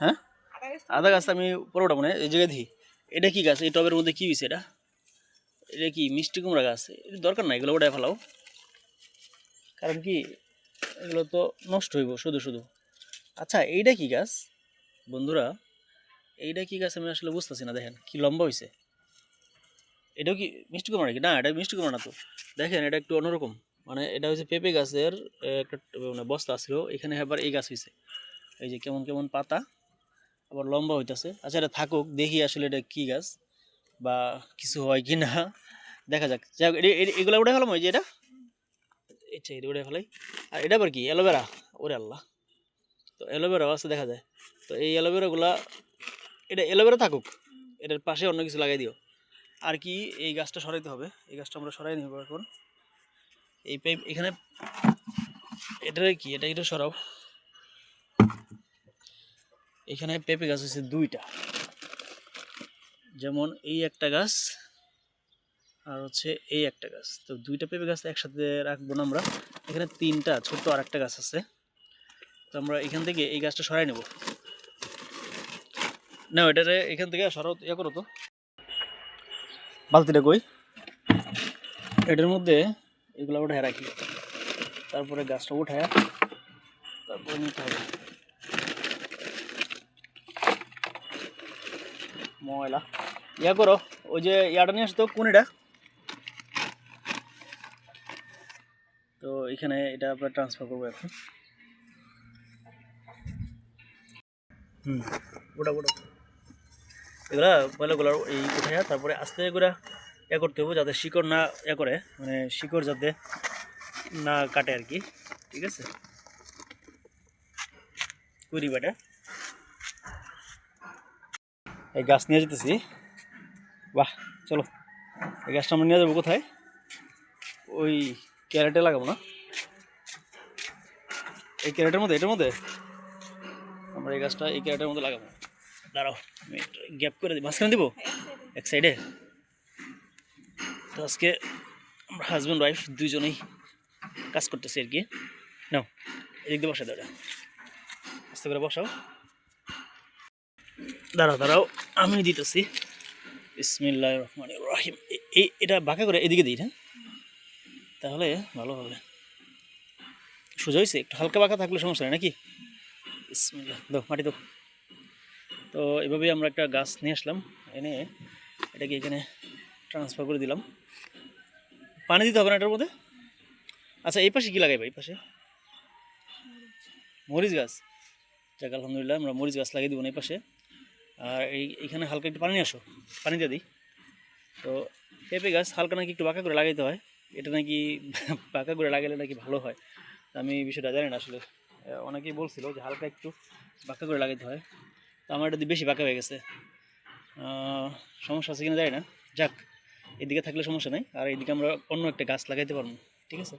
হ্যাঁ? আদা গাছ আমি পরোটা মানে এই জায়গায় দিই এটা কি গাছ? এই টবের মধ্যে কি হয়েছে এটা? এটা কি মিষ্টি কুমড়া গাছ? এটা দরকার নাই, এগুলো ওটাই ফেলাও। কারণ কি, এগুলো তো নষ্ট হইব, শুধু শুধু। আচ্ছা এইটা কি গাছ? বন্ধুরা, এইটা কি গাছ আমি আসলে বুঝতেছি না, দেখেন, কি লম্বা হয়েছে এটাও কি মিষ্টি কুমড়া নাকি? না, এটা মিষ্টি কুমড়া না তো। দেখেন, এটা একটু অন্যরকম। মানে এটা হচ্ছে পেঁপে গাছের একটা মানে বস্তা ছিল, এখানে আবার এই গাছ হয়েছে এই যে কেমন কেমন পাতা। আবার লম্বা হইতেছে। আচ্ছা এটা থাকুক, দেখি আসলে এটা কি গাছ বা কিছু হয় কি না দেখা যাক। এ- এগুলো উঠে ফেলাম ওই যে এটা? আচ্ছা এটা উঠে ফেলাই। আর এটা আবার কি? অ্যালোভেরা? ওরে আল্লাহ। তো অ্যালোভেরাও আছে, দেখা যায়। তো এই অ্যালোভেরাগুলা, এটা অ্যালোভেরা থাকুক, এটার পাশে অন্য কিছু লাগাই দিও। আর কি, এই গাছটা সরাইতে হবে। এই গাছটা আমরা সরাই নিব এখন। এই পাইপ, এখানে, এটার কি? এটা এটা সরাও। এখানে পেঁপে গাছ হচ্ছে দুইটা। যেমন এই একটা গাছ আর হচ্ছে এই একটা গাছ। তো দুইটা পেঁপে গাছ একসাথে রাখব না আমরা। এখানে তিনটা, ছোট্ট আর একটা গাছ আছে। তো আমরা এখান থেকে এই গাছটা সরাই নেব। না এটারে এখান থেকে সরাও ইয়ে করো তো। বালতিটা কই? এটার মধ্যে এগুলো উঠায় রাখি। তারপরে গাছটা উঠায়, তারপরে নিতে হবে। ময়লা ইয়া করো ওই যে ইয়াটা নিয়ে আসতো কোন এটা তো এখানে এটা আপনার ট্রান্সফার করব এখন হুম ওটা ওটা এগুলা পয়লাগুলো এই উঠায় তারপরে আস্তে করে এ করতে হবে যাতে শিকড় না এ করে মানে শিকড় যাতে না কাটে আর কি ঠিক আছে কুড়ি বাটা এই গাছ নিয়ে যেতেছি। বাহ, চলো। এই গাছটা আমরা নিয়ে যাব কোথায়? ওই ক্যারেটে লাগাবো না? এই ক্যারেটের মধ্যে, এটার মধ্যে? আমরা এই গাছটা এই ক্যারেটের মধ্যে লাগাবো। দাঁড়াও, আমি গ্যাপ করে দিই। মাঝখানে দিব? এক সাইডে? তো আজকে আমরা হাজব্যান্ড ওয়াইফ দুজনেই কাজ করতেছি আর কি। নাও, এদিক দিয়ে বসা দাও। আস্তে করে বসাও। দাঁড়াও দাঁড়াও, আমি দিতেছি। ইসমিল্লাহ রহমান রাহিম। এই এটা বাঁকা করে এদিকে দিই হ্যাঁ? তাহলে ভালো হবে। সোজা হয়েছে একটু হালকা বাঁকা থাকলে সমস্যা নেই, নাকি? ইসমিল্লাহ দাও, মাটি দাও। তো এভাবেই আমরা একটা গাছ নিয়ে আসলাম, এনে এটাকে এখানে ট্রান্সফার করে দিলাম। পানি দিতে হবে না এটার মধ্যে? আচ্ছা এই পাশে কী লাগাইবা, এই পাশে? মরিচ গাছ। যাক, আলহামদুলিল্লাহ, আমরা মরিচ গাছ লাগিয়ে দেবো না এই পাশে। আর এই এইখানে হালকা একটু পানি আসো। পানি দিয়ে দিই। তো পেঁপে গাছ হালকা নাকি একটু বাঁকা করে লাগাইতে হয়। এটা নাকি বাঁকা করে লাগালে নাকি ভালো হয়? আমি বিষয়টা জানি না আসলে। অনেকেই বলছিল যে হালকা একটু বাঁকা করে লাগাইতে হয়। তো আমার এটা বেশি বাঁকা হয়ে গেছে। সমস্যা আছে কিনা জানি না। যাক, এদিকে থাকলে সমস্যা নেই। আর এদিকে আমরা অন্য একটা গাছ লাগাইতে পারব। ঠিক আছে?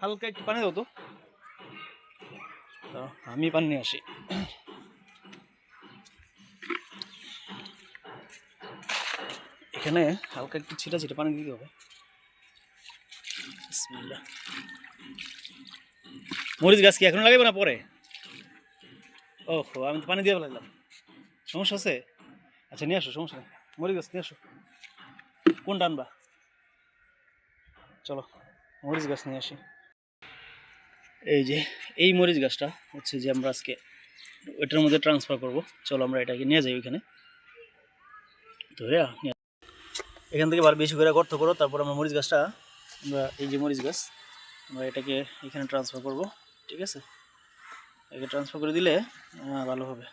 হালকা একটু পানি তো। তো আমি পানি নিয়ে আসি। এখানে হালকা একটু ছিটা ছিটা পানি দিতে হবে। মরিচ গাছ কি এখন লাগাইবো না পরে? ও আমি তো পানি দিয়ে ফেলাইলাম। সমস্যা আছে? আচ্ছা নিয়ে আসো, সমস্যা নেই। মরিচ গাছ নিয়ে আসো। কোনটা আনবা? চলো, মরিচ গাছ নিয়ে আসি। এই যে, এই মরিচ গাছটা হচ্ছে যে আমরা আজকে ওইটার মধ্যে ট্রান্সফার করব। চলো, আমরা এটাকে নিয়ে যাই ওইখানে। ধরে। এখান থেকে বার বেশি করে গর্ত করো, তারপর আমরা মরিচ গাছটা, আমরা এই যে মরিচ গাছ, আমরা এটাকে এখানে ট্রান্সফার করব, ঠিক আছে? একে ট্রান্সফার করে দিলে ভালো হবে।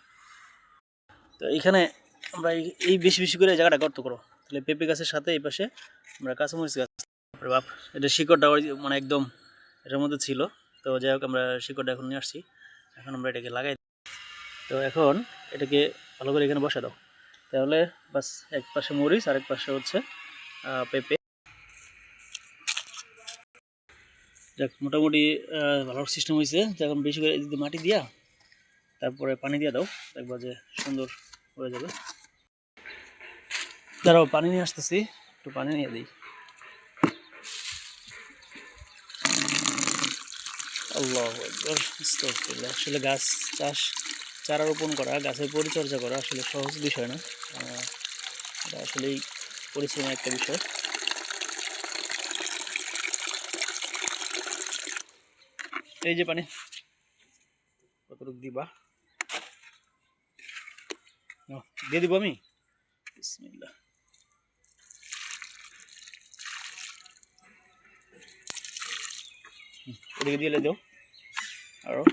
তো এখানে আমরা এই- বেশি বেশি করে জায়গাটা গর্ত করো। তাহলে পেঁপে গাছের সাথে এই পাশে আমরা কাঁচামরিচ গাছ বাপ, এটা শিকড়টা মানে একদম এটার মধ্যে ছিল। তো যাই হোক, আমরা শিকড়টা এখন নিয়ে আসছি। এখন আমরা এটাকে লাগাই তো এখন এটাকে ভালো করে এখানে বসা দাও। তাহলে বাস এক পাশে মরিচ আর এক পাশে হচ্ছে পেঁপে। যাক, মোটামুটি ভালো সিস্টেম হয়েছে এখন বেশি করে এদিকে মাটি দিয়া, তারপরে পানি দিয়ে দাও, দেখবা যে সুন্দর হয়ে যাবে। দাঁড়াও, পানি নিয়ে আসতেছি, একটু পানি নিয়ে দিই। আল্লাহ আসলে গাছ চাষ চারা রোপণ করা গাছের পরিচর্যা করা আসলে সহজ বিষয় না। এটা আসলেই পরিশ্রমের একটা বিষয়। এই যে পানি কতটুকু দিবা? দিয়ে দিব আমি? বিসমিল্লাহ। হুম, এদিকে দিয়ে দাও। আরও।